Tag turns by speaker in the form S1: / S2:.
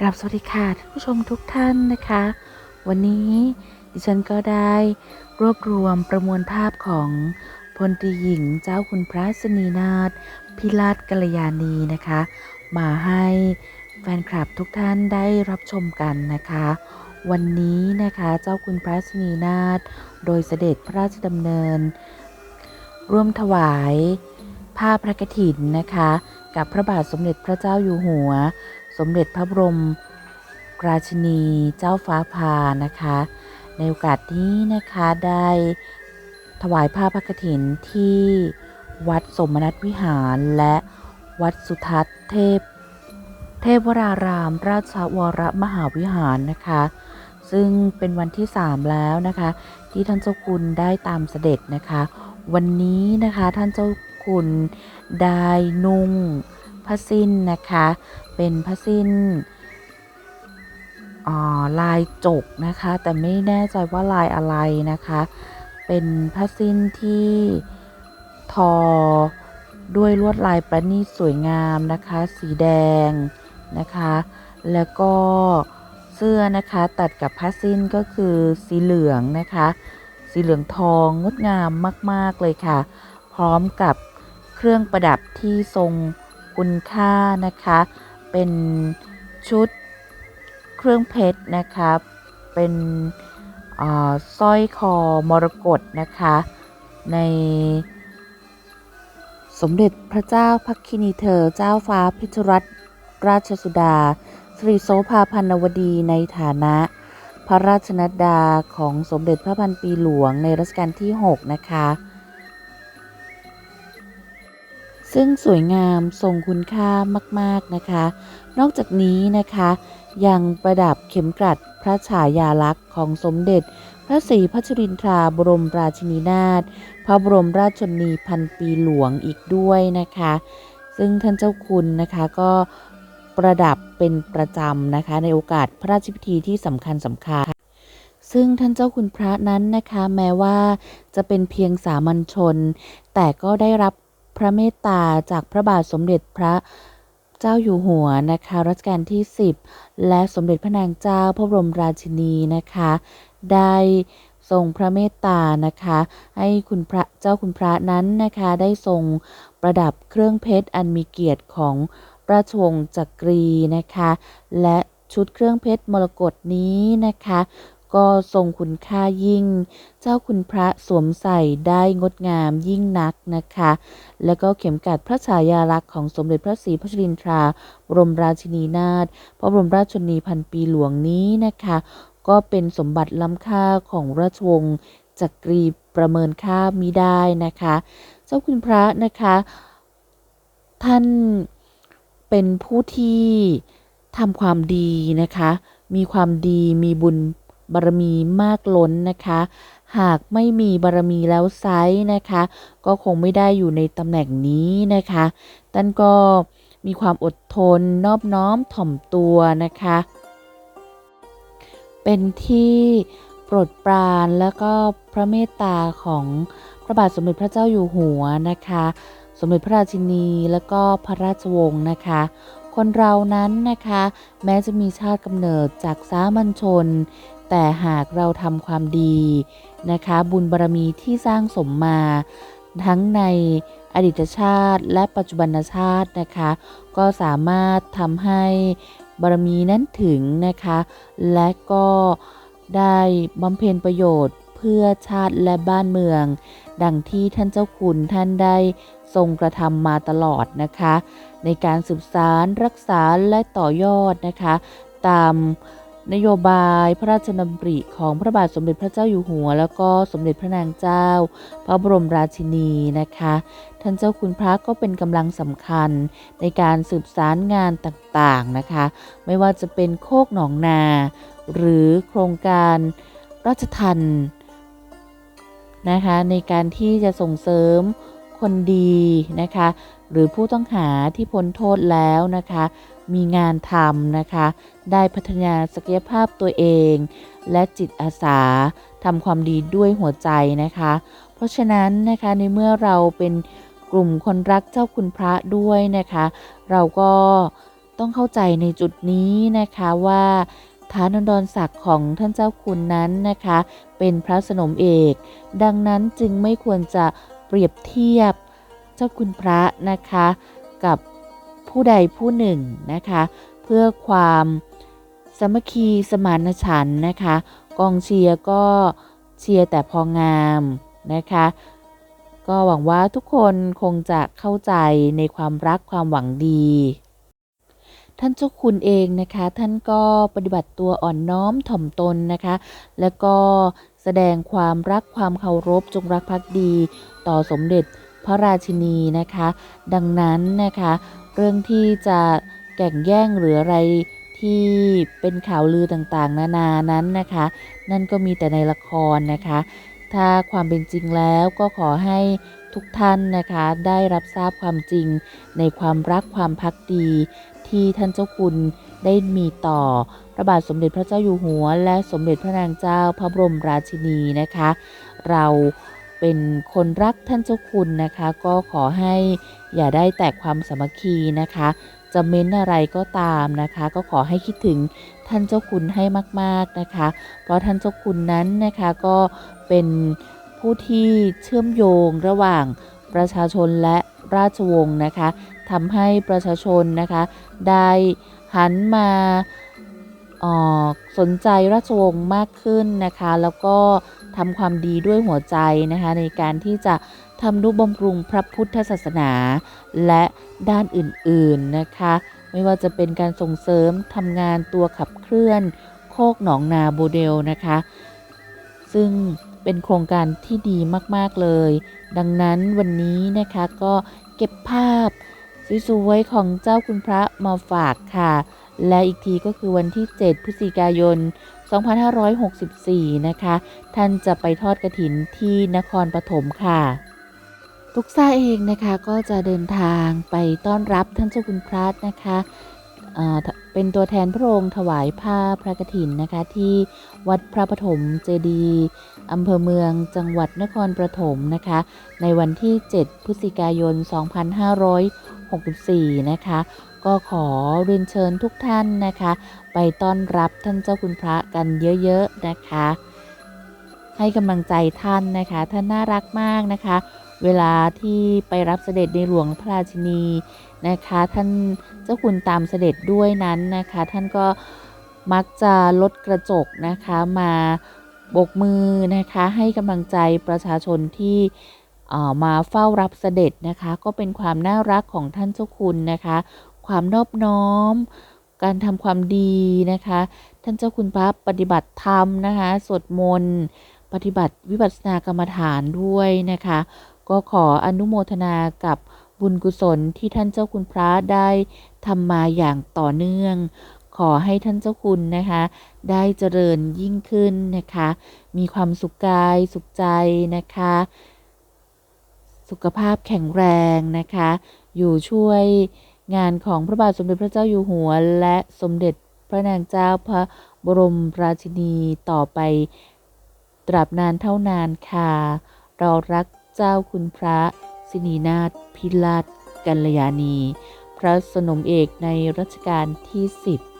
S1: กราบสวัสดีค่ะท่านผู้ชมทุกท่านนะคะ วันนี้ดิฉันก็ได้รวบรวมประมวลภาพของพลตรีหญิงเจ้าคุณพระสนีนาถพิราชกัลยาณีนะคะ มาให้แฟนคลับทุกท่านได้รับชมกันนะคะ วันนี้นะคะเจ้าคุณพระสนีนาถโดยเสด็จพระราชดำเนิน ร่วมถวายผ้าพระกฐินนะคะ กับพระบาทสมเด็จพระเจ้าอยู่หัว สมเด็จพระบรม ราชินีเจ้าฟ้าพานะคะ ในโอกาสนี้นะคะได้ถวายผ้าพระกฐินที่วัดสมนัตวิหารและวัดสุทัศน์เทพ เทพวราราม ราชวรมหาวิหารนะคะ ซึ่งเป็นวันที่ 3 แล้วนะคะ ที่ท่านเจ้าคุณได้ตามเสด็จนะคะ วันนี้นะคะท่านเจ้าคุณได้นุ่ง ผ้าสิ้นนะคะ เป็นผ้าสิ้นอ่าลายจกนะคะ แต่ไม่แน่ใจว่าลายอะไรนะคะ เป็นผ้าสิ้นที่ทอด้วยลวดลายประณีตสวยงามนะคะ สีแดงนะคะ แล้วก็เสื้อนะคะตัดกับผ้าสิ้นก็คือสีเหลืองนะคะ สีเหลืองทองงดงามมาก ๆ เลยค่ะ พร้อมกับเครื่องประดับที่ทรง คุณค่านะคะ เป็นชุดเครื่องเพชรนะคะ เป็นสร้อยคอมรกตนะคะ ในสมเด็จพระเจ้าพักคินีเธอเจ้าฟ้าพิชรัตนราชสุดาสรีโสภาพันวดีในฐานะ พระราชนัดดาของสมเด็จพระพันปีหลวงในรัชกาลที่ 6 นะคะ ซึ่งสวยงามทรงคุณค่ามากๆนะคะ นอกจากนี้นะคะยังประดับเข็มกลัดพระฉายาลักษณ์ของสมเด็จ พระศรีพัชรินทราบรมราชินีนาถพระบรมราชชนนีพันปีหลวงอีกด้วยนะคะ ซึ่งท่านเจ้าคุณนะคะก็ประดับเป็นประจำนะคะ ในโอกาสพระราชพิธีที่สำคัญสำคัญซึ่งท่านเจ้าคุณพระนั้นนะคะ แม้ว่าจะเป็นเพียงสามัญชน แต่ก็ได้รับ พระเมตตาจากพระบาทสมเด็จพระเจ้าอยู่หัวนะคะรัชกาลที่ 10 และสมเด็จพระนางเจ้าพระบรมราชินีนะคะ ได้ทรงพระเมตตานะคะ ให้คุณพระเจ้าคุณพระนั้นนะคะได้ทรงประดับเครื่องเพชรอันมีเกียรติของราชวงศ์จักรีนะคะ และชุดเครื่องเพชรมรกตนี้นะคะ ก็ทรงคุณค่ายิ่ง เจ้าคุณพระสวมใส่ได้งดงามยิ่งนักนะคะ แล้วก็เข็มกัดพระฉายาลักษณ์ของสมเด็จพระศรีพัชรินทราบรมราชินีนาถพระบรมราชชนีพันปีหลวงนี้นะคะ ก็เป็นสมบัติล้ำค่าของราชวงศ์จักรีประเมินค่ามิได้นะคะ เจ้าคุณพระนะคะ ท่านเป็นผู้ที่ทำความดีนะคะ มีความดีมีบุญ บารมีมากล้นนะคะ หากไม่มีบารมีแล้วไซส์นะคะ ก็คงไม่ได้อยู่ในตำแหน่งนี้นะคะท่านก็มีความอดทนนอบน้อมถ่อมตัวนะคะ เป็นที่โปรดปรานแล้วก็พระเมตตาของพระบาทสมเด็จพระเจ้าอยู่หัวนะคะ สมเด็จพระราชินีและก็พระราชวงศ์นะคะ คนเรานั้นนะคะ แม้จะมีชาติกำเนิดจากสามัญชน แต่หากเราทำความดีนะคะ บุญบารรมีที่สร้างสมมา ทั้งในอดีตชาติและปัจจุบันชาตินะคะ ก็สามารถทำให้บารมีนั้นถึงนะคะ และก็ได้บำเพ็ญประโยชน์เพื่อชาติและบ้านเมือง ดังที่ท่านเจ้าคุณท่านได้ทรงกระทำมาตลอดนะคะ ในการสืบสารรักษาและต่อยอดนะคะ ตาม นโยบายพระราชดำริของพระบาทสมเด็จพระเจ้าอยู่หัว แล้วก็สมเด็จพระนางเจ้า พระบรมราชินีนะคะ ท่านเจ้าคุณพระก็เป็นกำลังสำคัญในการสืบสารงานต่างๆนะคะ ไม่ว่าจะเป็นโคกหนองนา หรือโครงการราชทันนะคะในการที่จะส่งเสริม คนดีนะคะ หรือผู้ต้องหาที่พ้นโทษแล้วนะคะ มีงานทำนะคะ ได้พัฒนาศักยภาพตัวเอง และจิตอาสาทำความดีด้วยหัวใจนะคะ เพราะฉะนั้นนะคะในเมื่อเราเป็นกลุ่มคนรักเจ้าคุณพระด้วยนะคะ เราก็ต้องเข้าใจในจุดนี้นะคะว่าฐานนดรศักดิ์ของท่านเจ้าคุณนั้นนะคะ เป็นพระสนมเอก ดังนั้นจึงไม่ควรจะ เปรียบเทียบเจ้าคุณพระนะคะ กับผู้ใดผู้หนึ่งนะคะ เพื่อความสมัคคีสมานฉันนะคะ กองเชียร์ก็เชียร์แต่พองามนะคะ ก็หวังว่าทุกคนคงจะเข้าใจในความรักความหวังดี ท่านเจ้าคุณเองนะคะ ท่านก็ปฏิบัติตัวอ่อนน้อมถ่อมตนนะคะ แล้วก็ สดงความรักความเคารพจงรักภักดี ต่อสมเด็จพระราชินีนะคะ ดังนั้นนะคะ เรื่องที่จะแก่งแย่งหรืออะไรที่เป็นข่าวลือต่างๆ นานานั้นนะคะ นั่นก็มีแต่ในละครนะคะ ถ้าความเป็นจริงแล้วก็ขอให้ทุกท่านนะคะได้รับทราบความจริงในความรักความพักดี ที่ท่านเจ้าคุณได้มีต่อ ระบาทสมเด็จพระเจ้าอยู่หัว และสมเด็จพระนางเจ้าพระบรมราชินีนะคะ เราเป็นคนรักท่านเจ้าคุณนะคะ ก็ขอให้อย่าได้แตกความสามัคคีนะคะ จะเม้นอะไรก็ตามนะคะ ก็ขอให้คิดถึงท่านเจ้าคุณให้มาก ๆนะคะ เพราะท่านเจ้าคุณนั้นนะคะก็เป็นผู้ที่เชื่อมโยงระหว่างประชาชนและราชวงศ์นะคะทำให้ประชาชนนะคะ ได้หันมา สนใจราชวงศ์มากขึ้นนะคะ แล้วก็ทำความดีด้วยหัวใจนะคะ ในการที่จะทำนุบำรุงพระพุทธศาสนา และด้านอื่นๆนะคะ ไม่ว่าจะเป็นการส่งเสริมทำงานตัวขับเคลื่อน โคกหนองนาโมเดลนะคะ ซึ่งเป็นโครงการที่ดีมากๆเลย ดังนั้นวันนี้นะคะก็เก็บภาพสวยๆของเจ้าคุณพระมาฝากค่ะ และอีกทีก็คือวันที่ 7 พฤศจิกายน 2564 นะคะ ท่านจะไปทอดกระถินที่นครปฐมค่ะ ตุกซาเองนะคะก็จะเดินทางไปต้อนรับท่านเจ้าคุณพระนะคะเอ่อเป็นตัวแทนพระองค์ถวายผ้าพระกฐินนะคะที่วัดพระปฐมเจดีย์อำเภอเมืองจังหวัดนครปฐมนะคะ ในวันที่ 7 พฤศจิกายน 64 นะคะ ก็ขอเรียนเชิญทุกท่านนะคะ ไปต้อนรับท่านเจ้าคุณพระกันเยอะๆนะคะ ให้กำลังใจท่านนะคะ ท่านน่ารักมากนะคะ เวลาที่ไปรับเสด็จในหลวงพระราชินีนะคะ ท่านเจ้าคุณตามเสด็จด้วยนั้นนะคะ ท่านก็มักจะลดกระจกนะคะมาโบกมือนะคะให้กำลังใจประชาชนที่ มาเฝ้ารับเสด็จนะคะ ก็เป็นความน่ารักของท่านเจ้าคุณนะคะ ความนอบน้อม การทำความดีนะคะ ท่านเจ้าคุณพระปฏิบัติธรรมนะคะสวดมนต์ปฏิบัติวิปัสสนากรรมฐานด้วยนะคะ ก็ขออนุโมทนากับบุญกุศลที่ท่านเจ้าคุณพระได้ทำมาอย่างต่อเนื่อง ขอให้ท่านเจ้าคุณนะคะ ได้เจริญยิ่งขึ้นนะคะ มีความสุขกายสุขใจนะคะ สุขภาพแข็งแรงนะคะ อยู่ช่วยงานของพระบาทสมเด็จพระเจ้าอยู่หัว และสมเด็จพระนางเจ้าพระบรมราชินีต่อไป ตราบนานเท่านานค่ะ เรารักเจ้าคุณพระสินีนาถพิราชกัลยาณี พระสนมเอกในรัชกาลที่ 10